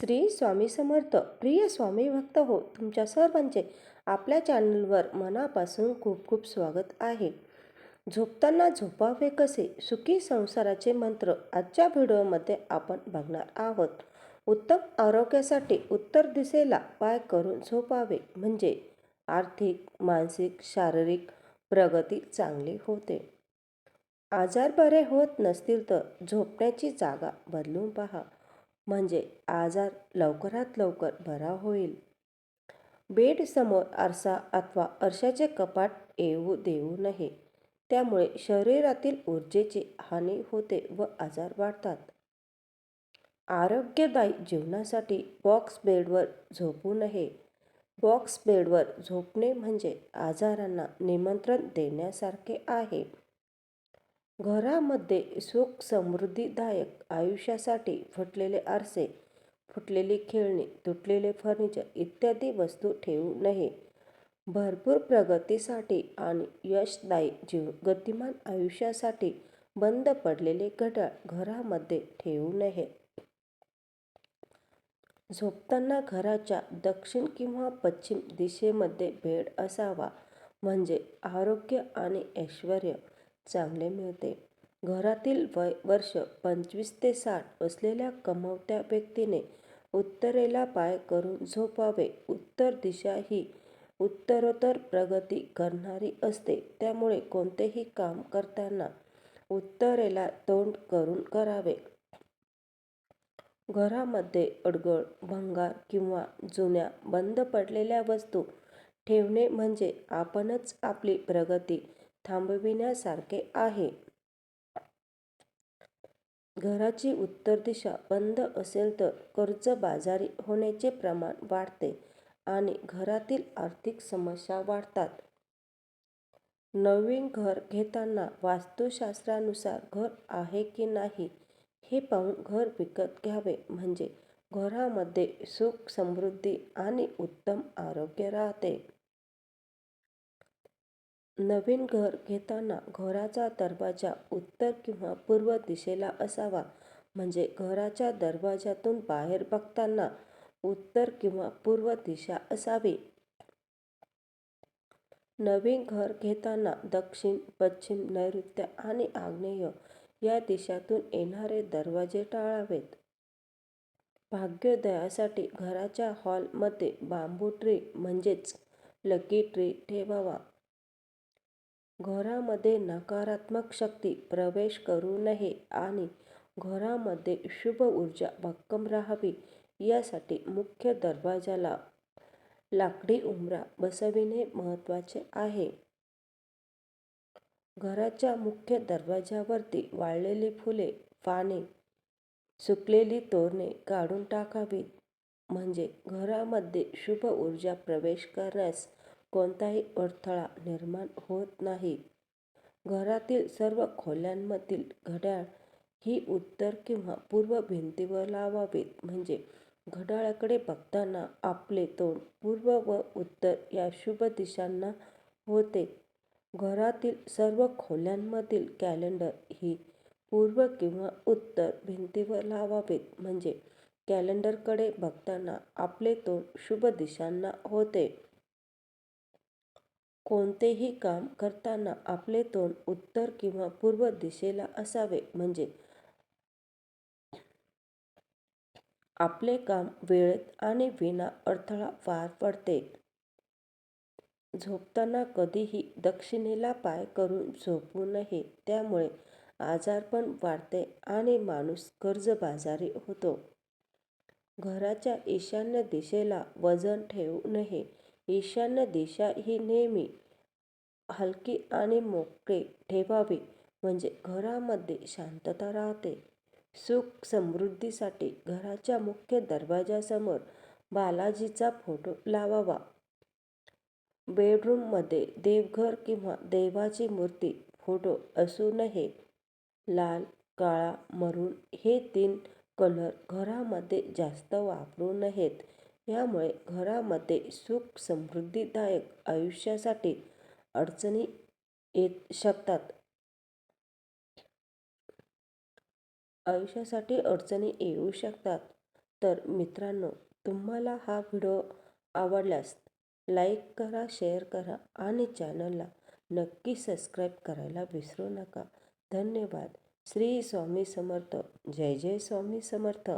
श्री स्वामी समर्थ. प्रिय स्वामी भक्त हो तुमच्या सर्वांचे आपल्या चॅनलवर मनापासून खूप खूप स्वागत आहे. झोपताना झोपावे कसे? सुखी संसाराचे मंत्र आजच्या व्हिडिओमध्ये आपण बघणार आहोत. उत्तम आरोग्यासाठी उत्तर दिशेला पाय करून झोपावे. म्हणजे आर्थिक मानसिक शारीरिक प्रगती चांगली होते. आजार बरे होत नसतील तर झोपण्याची जागा बदलून पहा. म्हणजे आजार लवकरात लवकर बरा होईल. बेड समोर आरसा अथवा आरशाचे कपाट येऊ देऊ नये. त्यामुळे शरीरातील ऊर्जेची हानी होते व आजार वाढतात. आरोग्यदायी जीवनासाठी बॉक्स बेडवर झोपू नये. बॉक्स बेडवर झोपणे म्हणजे आजारांना निमंत्रण देण्यासारखे आहे. घरामध्ये सुख समृद्धीदायक आयुष्यासाठी फुटलेले आरसे फुटलेली खेळणी तुटलेले फर्निचर इत्यादी वस्तू ठेवू नये. भरपूर प्रगतीसाठी आणि यशदायी जीव गतिमान आयुष्यासाठी बंद पडलेले घड्याळ घरामध्ये ठेवू नये. झोपताना घराच्या दक्षिण किंवा पश्चिम दिशेमध्ये बेड असावा. म्हणजे आरोग्य आणि ऐश्वर. चांगले मिळते. घरातील वय वर्ष पंचवीस ते साठ असलेल्या कमवत्या व्यक्तीने उत्तरेला पाय करून झोपावे. उत्तर दिशा ही उत्तरोत्तर प्रगती करणारी असते. त्यामुळे कोणतेही काम करताना उत्तरेला तोंड करून करावे. घरामध्ये अडगळ भंगार किंवा जुन्या बंद पडलेल्या वस्तू ठेवणे म्हणजे आपणच आपली प्रगती थांबविण्यासारखे आहे. घराची उत्तर दिशा बंद असेल तर कर्जबाजारी होण्याचे प्रमाण वाढते आणि घरातील आर्थिक समस्या वाढतात. नवीन घर घेताना वास्तुशास्त्रानुसार घर आहे की नाही हे पाहून घर विकत घ्यावे म्हणजे घरामध्ये सुख समृद्धी आणि उत्तम आरोग्य राहते. नवीन घर घेताना घराचा दरवाजा उत्तर किंवा पूर्व दिशेला असावा. म्हणजे घराच्या दरवाजातून बाहेर बघताना उत्तर किंवा पूर्व दिशा असावी. नवीन घर घेताना दक्षिण पश्चिम नैऋत्य आणि आग्नेय या दिशातून येणारे दरवाजे टाळावेत. भाग्योदयासाठी घराच्या हॉलमध्ये बांबू ट्री म्हणजेच लकी ट्री ठेवावा. घरामध्ये नकारात्मक शक्ती प्रवेश करू नये आणि घरामध्ये शुभ ऊर्जा भक्कम राहावी यासाठी मुख्य दरवाजाला लाकडी उंबरा बसविणे महत्त्वाचे आहे. घराच्या मुख्य दरवाजावरती वाळलेली फुले पाने सुकलेली तोरणे काढून टाकावीत. म्हणजे घरामध्ये शुभ ऊर्जा प्रवेश करण्यास कोणताही अडथळा निर्माण होत नाही. घरातील सर्व खोल्यांमधील घड्याळ ही उत्तर किंवा पूर्व भिंतीवर लावावेत. म्हणजे घड्याळाकडे बघताना आपले तोंड पूर्व व उत्तर या शुभ दिशांना होते. घरातील सर्व खोल्यांमधील कॅलेंडर ही पूर्व किंवा उत्तर भिंतीवर लावावेत. म्हणजे कॅलेंडरकडे बघताना आपले तोंड शुभ दिशांना होते. कोणतेही काम करताना आपले तोंड उत्तर किंवा पूर्व दिशेला असावे. म्हणजे आपले काम वेळेत आणि विना अडथळा पार पडते. झोपताना कधीही दक्षिणेला पाय करून झोपू नये. त्यामुळे आजारपण वाढते आणि माणूस कर्जबाजारी होतो. घराच्या ईशान्य दिशेला वजन ठेवू नये. ईशान्य दिशा ही नेहमी हलकी आणि मोकळे ठेवावी. म्हणजे घरामध्ये शांतता राहते. सुख समृद्धीसाठी घराच्या मुख्य दरवाजासमोर बालाजीचा फोटो लावावा. बेडरूममध्ये देवघर किंवा देवाची मूर्ती फोटो असूनही लाल काळा मरून हे तीन कलर घरामध्ये जास्त वापरू नयेत. यामुळे घरामध्ये सुख समृद्धीदायक आयुष्यासाठी अडचणी येत शकतात. आयुष्यासाठी अडचणी येऊ शकतात. तर मित्रांनो तुम्हाला हा व्हिडिओ आवडल्यास लाईक करा शेअर करा आणि चॅनलला नक्की सबस्क्राईब करायला विसरू नका. धन्यवाद. श्री स्वामी समर्थ. जय जय स्वामी समर्थ.